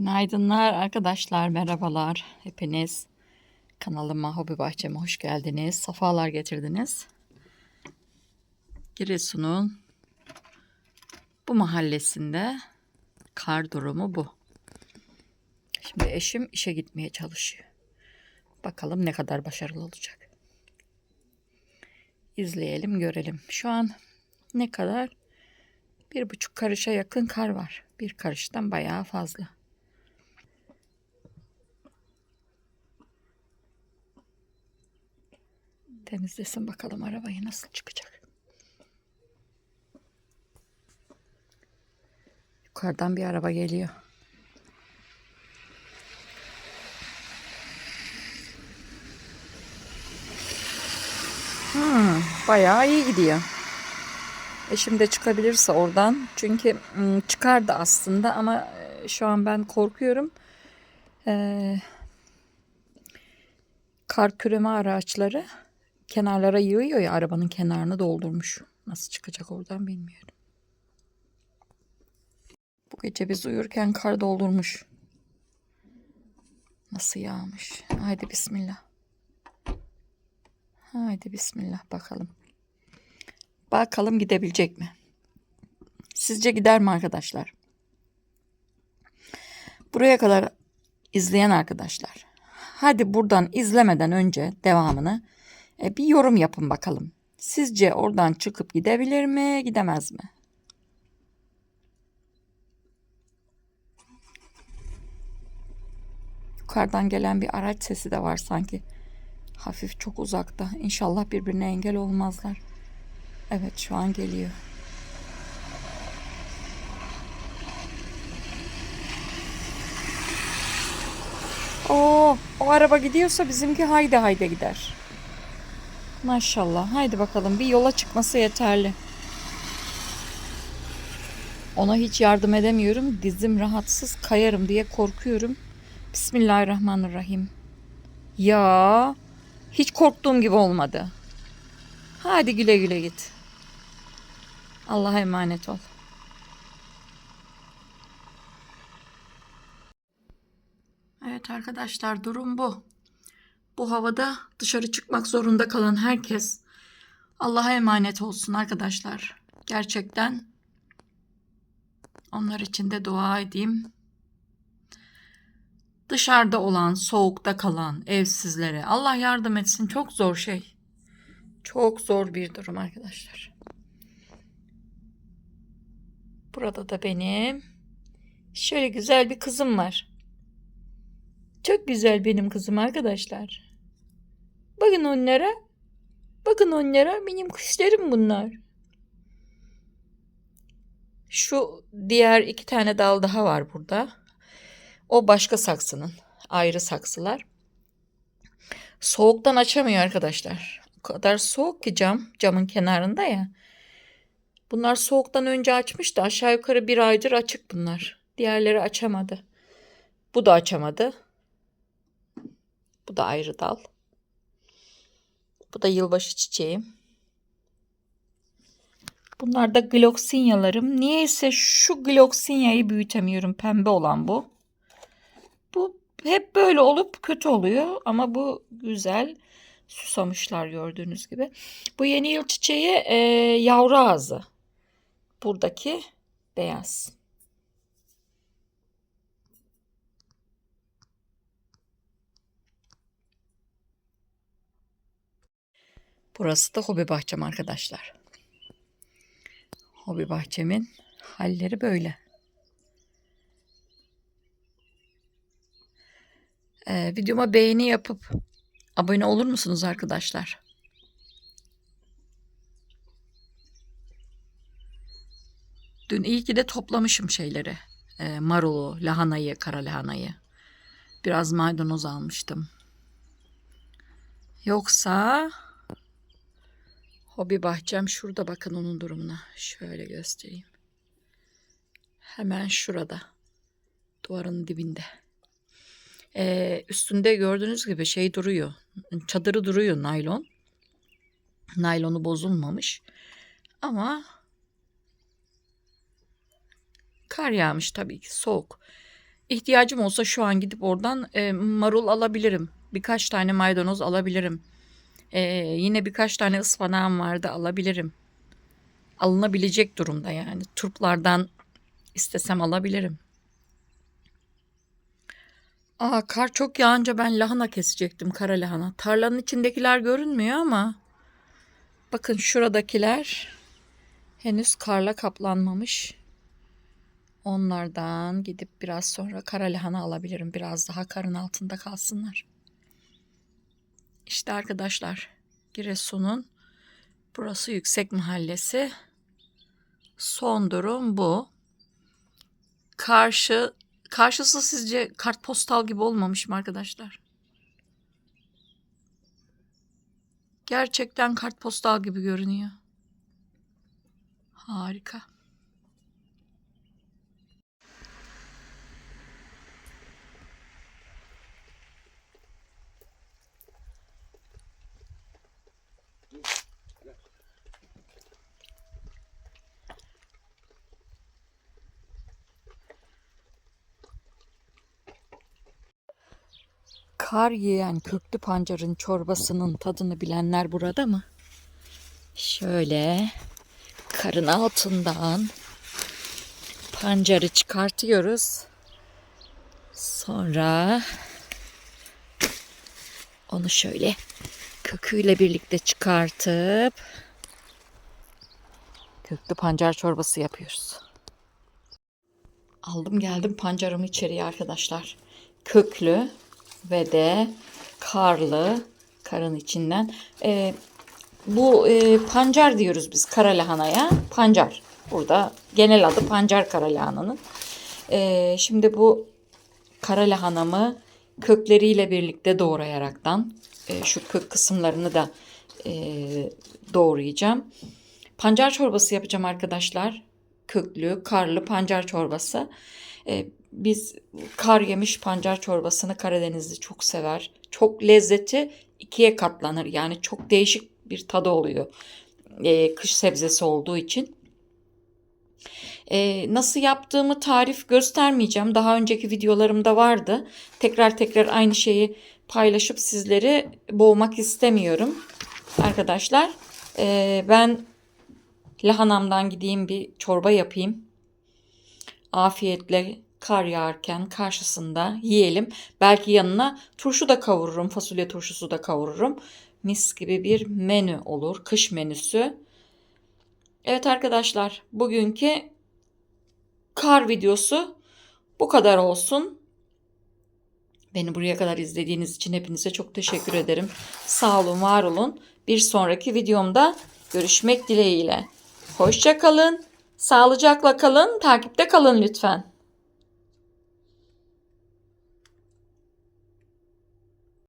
Günaydınlar arkadaşlar, merhabalar hepiniz. Kanalıma, hobi bahçeme hoş geldiniz. Safalar getirdiniz. Giresun'un bu mahallesinde kar durumu bu. Şimdi eşim işe gitmeye çalışıyor. Bakalım ne kadar başarılı olacak. İzleyelim, görelim. Şu an ne kadar? Bir buçuk karışa yakın kar var. Bir karıştan bayağı fazla. Temizlesin bakalım arabayı nasıl çıkacak. Yukarıdan bir araba geliyor. Hmm, bayağı iyi gidiyor. Eşim de çıkabilirse oradan. Çünkü ım, çıkardı aslında ama e, şu an ben korkuyorum. Ee, kar küreme araçları kenarlara yığıyor ya arabanın kenarını doldurmuş. Nasıl çıkacak oradan bilmiyorum. Bu gece biz uyurken kar doldurmuş. Nasıl yağmış. Haydi bismillah. Haydi bismillah bakalım. Bakalım gidebilecek mi? Sizce gider mi arkadaşlar? Buraya kadar izleyen arkadaşlar. Hadi buradan izlemeden önce devamını e, bir yorum yapın bakalım. Sizce oradan çıkıp gidebilir mi, gidemez mi? Yukarıdan gelen bir araç sesi de var sanki. Hafif çok uzakta. İnşallah birbirine engel olmazlar. Evet şu an geliyor. Oo, o araba gidiyorsa bizimki haydi haydi gider. Maşallah. Haydi bakalım bir yola çıkması yeterli. Ona hiç yardım edemiyorum. Dizim rahatsız kayarım diye korkuyorum. Bismillahirrahmanirrahim. Ya hiç korktuğum gibi olmadı. Hadi güle güle git. Allah'a emanet ol. Evet arkadaşlar durum bu. Bu havada dışarı çıkmak zorunda kalan herkes Allah'a emanet olsun arkadaşlar. Gerçekten onlar için de dua edeyim. Dışarıda olan, soğukta kalan evsizlere Allah yardım etsin. Çok zor şey. Çok zor bir durum arkadaşlar. Burada da benim şöyle güzel bir kızım var. Çok güzel benim kızım arkadaşlar. Bakın onlara. Bakın onlara benim kuşlarım bunlar. Şu diğer iki tane dal daha var burada. O başka saksının. Ayrı saksılar. Soğuktan açamıyor arkadaşlar. O kadar soğuk ki cam. Camın kenarında ya. Bunlar soğuktan önce açmıştı. Aşağı yukarı bir aydır açık bunlar. Diğerleri açamadı. Bu da açamadı. Bu da ayrı dal. Bu da yılbaşı çiçeğim. Bunlar da gloksinyalarım. Niyeyse şu gloksinyayı büyütemiyorum. Pembe olan bu. Bu hep böyle olup kötü oluyor ama bu güzel susamışlar gördüğünüz gibi. Bu yeni yıl çiçeği e, yavru ağzı. Buradaki beyaz. Burası da hobi bahçem arkadaşlar. Hobi bahçemin halleri böyle. Ee, videoma beğeni yapıp abone olur musunuz arkadaşlar? Dün iyi ki de toplamışım şeyleri. Ee, marulu, lahanayı, kara lahanayı. Biraz maydanoz almıştım. Yoksa hobi bahçem şurada bakın onun durumuna. Şöyle göstereyim. Hemen şurada. Duvarın dibinde. Ee, üstünde gördüğünüz gibi şey duruyor. Çadırı duruyor naylon. Naylonu bozulmamış. Ama kar yağmış tabii ki soğuk. ihtiyacım olsa şu an gidip oradan e, marul alabilirim. Birkaç tane maydanoz alabilirim. E, yine birkaç tane ıspanağım vardı alabilirim. Alınabilecek durumda yani. Turplardan istesem alabilirim. Aa, kar çok yağınca ben lahana kesecektim kara lahana. Tarlanın içindekiler görünmüyor ama bakın şuradakiler henüz karla kaplanmamış. Onlardan gidip biraz sonra kara lahana alabilirim. Biraz daha karın altında kalsınlar. İşte arkadaşlar Giresun'un burası yüksek mahallesi. Son durum bu. Karşı karşısı sizce kartpostal gibi olmamış mı arkadaşlar? Gerçekten kartpostal gibi görünüyor. Harika. Kar yiyen köklü pancarın çorbasının tadını bilenler burada mı? Şöyle karın altından pancarı çıkartıyoruz. Sonra onu şöyle köküyle birlikte çıkartıp köklü pancar çorbası yapıyoruz. Aldım geldim pancarımı içeriye arkadaşlar. Köklü ve de karlı karın içinden. Ee, bu e, pancar diyoruz biz kara lahanaya. Pancar. Burada genel adı pancar kara lahananın. Ee, şimdi bu kara lahanamı kökleriyle birlikte doğrayaraktan e, şu kök kısımlarını da e, doğrayacağım. Pancar çorbası yapacağım arkadaşlar. Köklü, karlı pancar çorbası. E, biz kar yemiş pancar çorbasını Karadenizli çok sever. Çok lezzeti ikiye katlanır. Yani çok değişik bir tadı oluyor. E, kış sebzesi olduğu için. E, nasıl yaptığımı tarif göstermeyeceğim. Daha önceki videolarımda vardı. Tekrar tekrar aynı şeyi paylaşıp sizleri boğmak istemiyorum. Arkadaşlar e, ben lahanamdan gideyim bir çorba yapayım. Afiyetle kar yağarken karşısında yiyelim. Belki yanına turşu da kavururum, fasulye turşusu da kavururum. Mis gibi bir menü olur, kış menüsü. Evet arkadaşlar, bugünkü kar videosu bu kadar olsun. Beni buraya kadar izlediğiniz için hepinize çok teşekkür ederim. Sağ olun, var olun. Bir sonraki videomda görüşmek dileğiyle. Hoşça kalın. Sağlıcakla kalın. Takipte kalın lütfen.